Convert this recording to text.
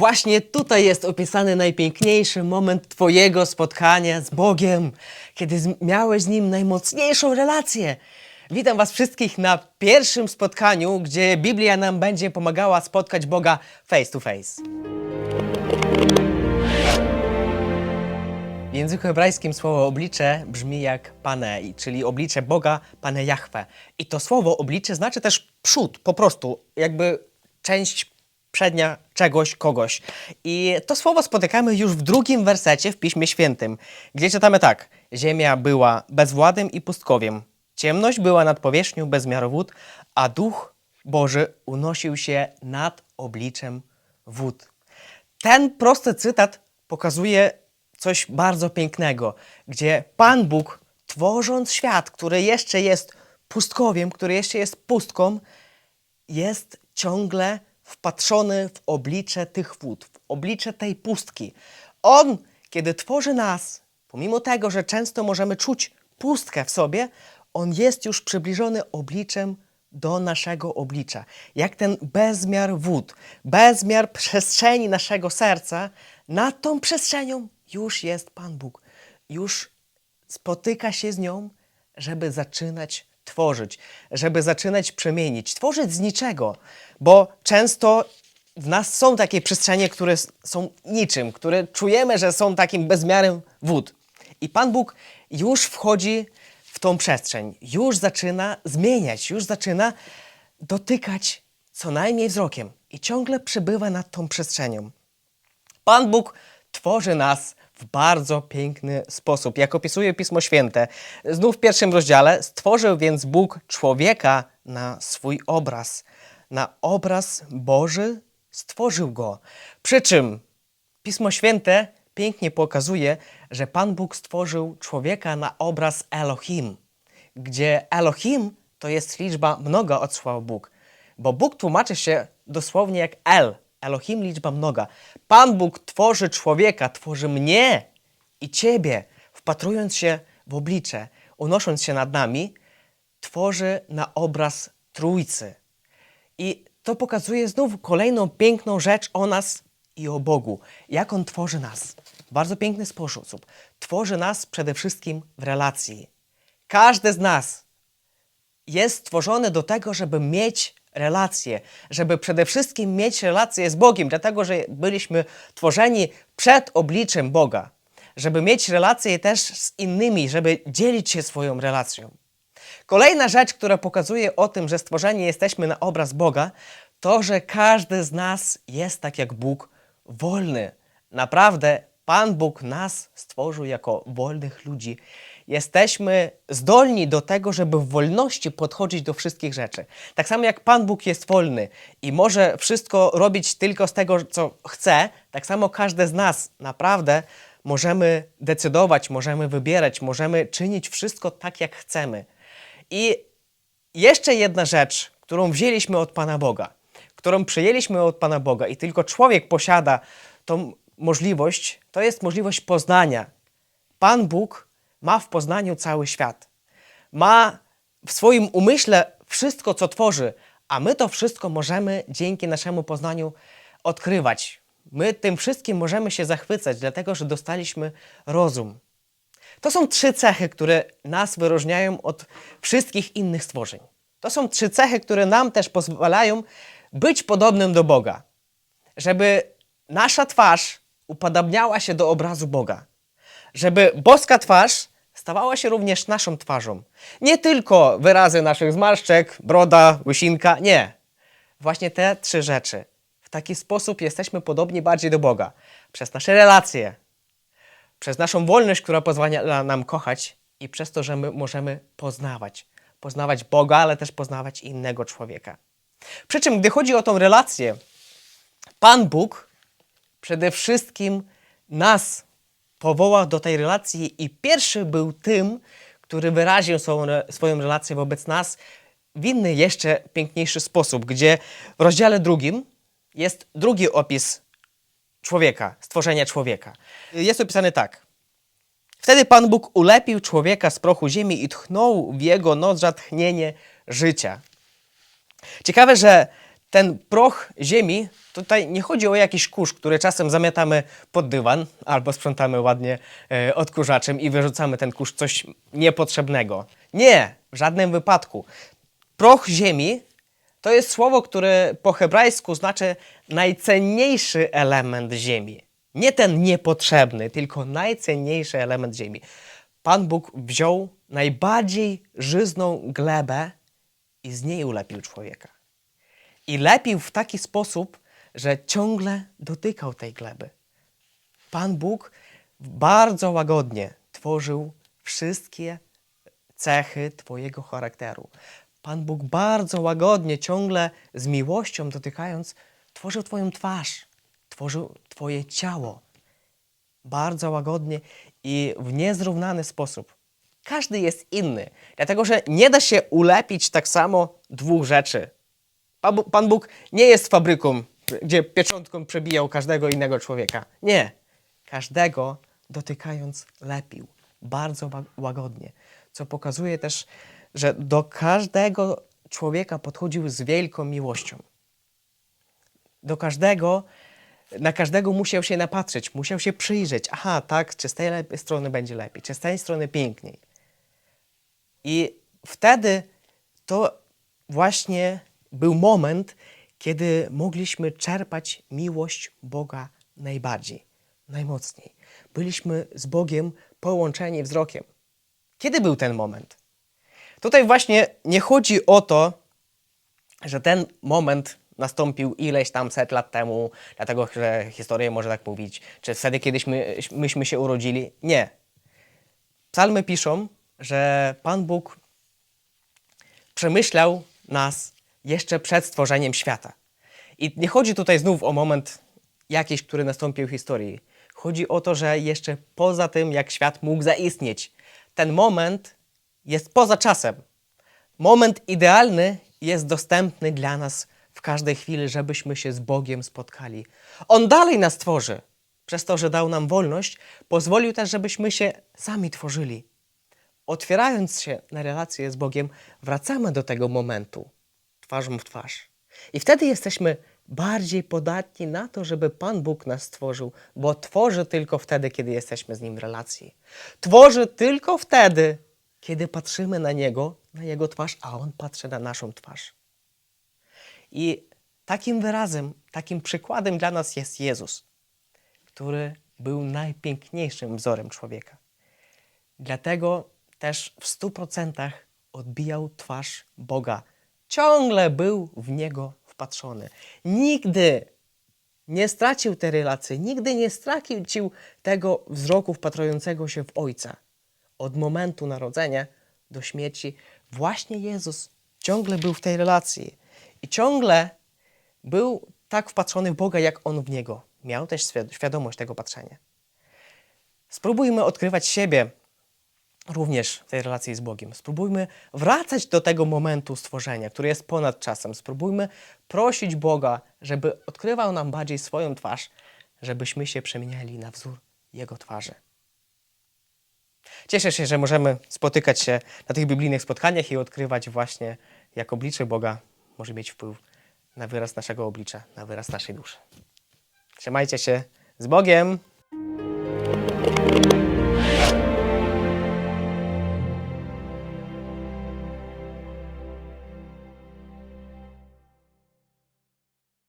Właśnie tutaj jest opisany najpiękniejszy moment Twojego spotkania z Bogiem, kiedy miałeś z Nim najmocniejszą relację. Witam Was wszystkich na pierwszym spotkaniu, gdzie Biblia nam będzie pomagała spotkać Boga face to face. W języku hebrajskim słowo oblicze brzmi jak panei, czyli oblicze Boga, Pane Jahwe. I to słowo oblicze znaczy też przód, po prostu, jakby część przednia czegoś, kogoś. I to słowo spotykamy już w drugim wersecie w Piśmie Świętym, gdzie czytamy tak. Ziemia była bezwładym i pustkowiem. Ciemność była nad powierzchnią bezmiaru wód, a Duch Boży unosił się nad obliczem wód. Ten prosty cytat pokazuje coś bardzo pięknego, gdzie Pan Bóg, tworząc świat, który jeszcze jest pustkowiem, który jeszcze jest pustką, jest ciągle wpatrzony w oblicze tych wód, w oblicze tej pustki. On, kiedy tworzy nas, pomimo tego, że często możemy czuć pustkę w sobie, on jest już przybliżony obliczem do naszego oblicza. Jak ten bezmiar wód, bezmiar przestrzeni naszego serca, nad tą przestrzenią już jest Pan Bóg. Już spotyka się z nią, żeby zaczynać tworzyć, żeby zaczynać przemienić, tworzyć z niczego, bo często w nas są takie przestrzenie, które są niczym, które czujemy, że są takim bezmiarem wód. I Pan Bóg już wchodzi w tą przestrzeń, już zaczyna zmieniać, już zaczyna dotykać co najmniej wzrokiem i ciągle przebywa nad tą przestrzenią. Pan Bóg tworzy nas w bardzo piękny sposób, jak opisuje Pismo Święte. Znów w pierwszym rozdziale stworzył więc Bóg człowieka na swój obraz. Na obraz Boży stworzył go. Przy czym Pismo Święte pięknie pokazuje, że Pan Bóg stworzył człowieka na obraz Elohim, gdzie Elohim to jest liczba mnoga od słowa Bóg, bo Bóg tłumaczy się dosłownie jak El, Elohim liczba mnoga. Pan Bóg tworzy człowieka, tworzy mnie i ciebie, wpatrując się w oblicze, unosząc się nad nami, tworzy na obraz Trójcy. I to pokazuje znów kolejną piękną rzecz o nas i o Bogu. Jak On tworzy nas. W bardzo piękny sposób. Tworzy nas przede wszystkim w relacji. Każdy z nas jest stworzony do tego, żeby mieć relacje, żeby przede wszystkim mieć relacje z Bogiem, dlatego że byliśmy tworzeni przed obliczem Boga, żeby mieć relacje też z innymi, żeby dzielić się swoją relacją. Kolejna rzecz, która pokazuje o tym, że stworzeni jesteśmy na obraz Boga, to, że każdy z nas jest tak jak Bóg wolny. Naprawdę, Pan Bóg nas stworzył jako wolnych ludzi. Jesteśmy zdolni do tego, żeby w wolności podchodzić do wszystkich rzeczy. Tak samo jak Pan Bóg jest wolny i może wszystko robić tylko z tego, co chce, tak samo każdy z nas naprawdę możemy decydować, możemy wybierać, możemy czynić wszystko tak, jak chcemy. I jeszcze jedna rzecz, którą wzięliśmy od Pana Boga, którą przyjęliśmy od Pana Boga i tylko człowiek posiada tą możliwość, to jest możliwość poznania. Pan Bóg ma w poznaniu cały świat. Ma w swoim umyśle wszystko, co tworzy, a my to wszystko możemy dzięki naszemu poznaniu odkrywać. My tym wszystkim możemy się zachwycać, dlatego że dostaliśmy rozum. To są trzy cechy, które nas wyróżniają od wszystkich innych stworzeń. To są trzy cechy, które nam też pozwalają być podobnym do Boga. Żeby nasza twarz upodabniała się do obrazu Boga. Żeby boska twarz stawała się również naszą twarzą. Nie tylko wyrazy naszych zmarszczek, broda, łysinka, nie. Właśnie te trzy rzeczy. W taki sposób jesteśmy podobni bardziej do Boga. Przez nasze relacje, przez naszą wolność, która pozwala nam kochać i przez to, że my możemy poznawać. Poznawać Boga, ale też poznawać innego człowieka. Przy czym, gdy chodzi o tą relację, Pan Bóg przede wszystkim nas powołał do tej relacji i pierwszy był tym, który wyraził swoją, swoją relację wobec nas w inny, jeszcze piękniejszy sposób, gdzie w rozdziale drugim jest drugi opis człowieka, stworzenia człowieka. Jest opisany tak. Wtedy Pan Bóg ulepił człowieka z prochu ziemi i tchnął w jego nozdrza tchnienie życia. Ciekawe, że ten proch ziemi, tutaj nie chodzi o jakiś kurz, który czasem zamiatamy pod dywan albo sprzątamy ładnie e, odkurzaczem i wyrzucamy ten kurz coś niepotrzebnego. Nie, w żadnym wypadku. Proch ziemi to jest słowo, które po hebrajsku znaczy najcenniejszy element ziemi. Nie ten niepotrzebny, tylko najcenniejszy element ziemi. Pan Bóg wziął najbardziej żyzną glebę i z niej ulepił człowieka. I lepił w taki sposób, że ciągle dotykał tej gleby. Pan Bóg bardzo łagodnie tworzył wszystkie cechy Twojego charakteru. Pan Bóg bardzo łagodnie, ciągle z miłością dotykając, tworzył Twoją twarz, tworzył Twoje ciało. Bardzo łagodnie i w niezrównany sposób. Każdy jest inny, dlatego że nie da się ulepić tak samo dwóch rzeczy. Pan Bóg- nie jest fabryką, gdzie pieczątką przebijał każdego innego człowieka. Nie. Każdego dotykając lepił. Bardzo ła- łagodnie. Co pokazuje też, że do każdego człowieka podchodził z wielką miłością. Do każdego, na każdego musiał się napatrzeć, musiał się przyjrzeć. Aha, tak, czy z tej strony będzie lepiej, czy z tej strony piękniej. I wtedy to właśnie był moment, kiedy mogliśmy czerpać miłość Boga najbardziej, najmocniej. Byliśmy z Bogiem połączeni wzrokiem. Kiedy był ten moment? Tutaj właśnie nie chodzi o to, że ten moment nastąpił ileś tam set lat temu, dlatego że historia może tak mówić, czy wtedy, kiedyśmy myśmy się urodzili. Nie. Psalmy piszą, że Pan Bóg przemyślał nas jeszcze przed stworzeniem świata. I nie chodzi tutaj znów o moment jakiś, który nastąpił w historii. Chodzi o to, że jeszcze poza tym, jak świat mógł zaistnieć, ten moment jest poza czasem. Moment idealny jest dostępny dla nas w każdej chwili, żebyśmy się z Bogiem spotkali. On dalej nas tworzy. Przez to, że dał nam wolność, pozwolił też, żebyśmy się sami tworzyli. Otwierając się na relację z Bogiem, wracamy do tego momentu twarzą w twarz. I wtedy jesteśmy bardziej podatni na to, żeby Pan Bóg nas stworzył, bo tworzy tylko wtedy, kiedy jesteśmy z Nim w relacji. Tworzy tylko wtedy, kiedy patrzymy na Niego, na Jego twarz, a On patrzy na naszą twarz. I takim wyrazem, takim przykładem dla nas jest Jezus, który był najpiękniejszym wzorem człowieka. Dlatego też w stu procentach odbijał twarz Boga. Ciągle był w Niego wpatrzony. Nigdy nie stracił tej relacji, nigdy nie stracił tego wzroku wpatrującego się w Ojca. Od momentu narodzenia do śmierci właśnie Jezus ciągle był w tej relacji i ciągle był tak wpatrzony w Boga, jak On w Niego. Miał też świad- świadomość tego patrzenia. Spróbujmy odkrywać siebie również w tej relacji z Bogiem. Spróbujmy wracać do tego momentu stworzenia, który jest ponad czasem. Spróbujmy prosić Boga, żeby odkrywał nam bardziej swoją twarz, żebyśmy się przemieniali na wzór Jego twarzy. Cieszę się, że możemy spotykać się na tych biblijnych spotkaniach i odkrywać właśnie, jak oblicze Boga może mieć wpływ na wyraz naszego oblicza, na wyraz naszej duszy. Trzymajcie się z Bogiem!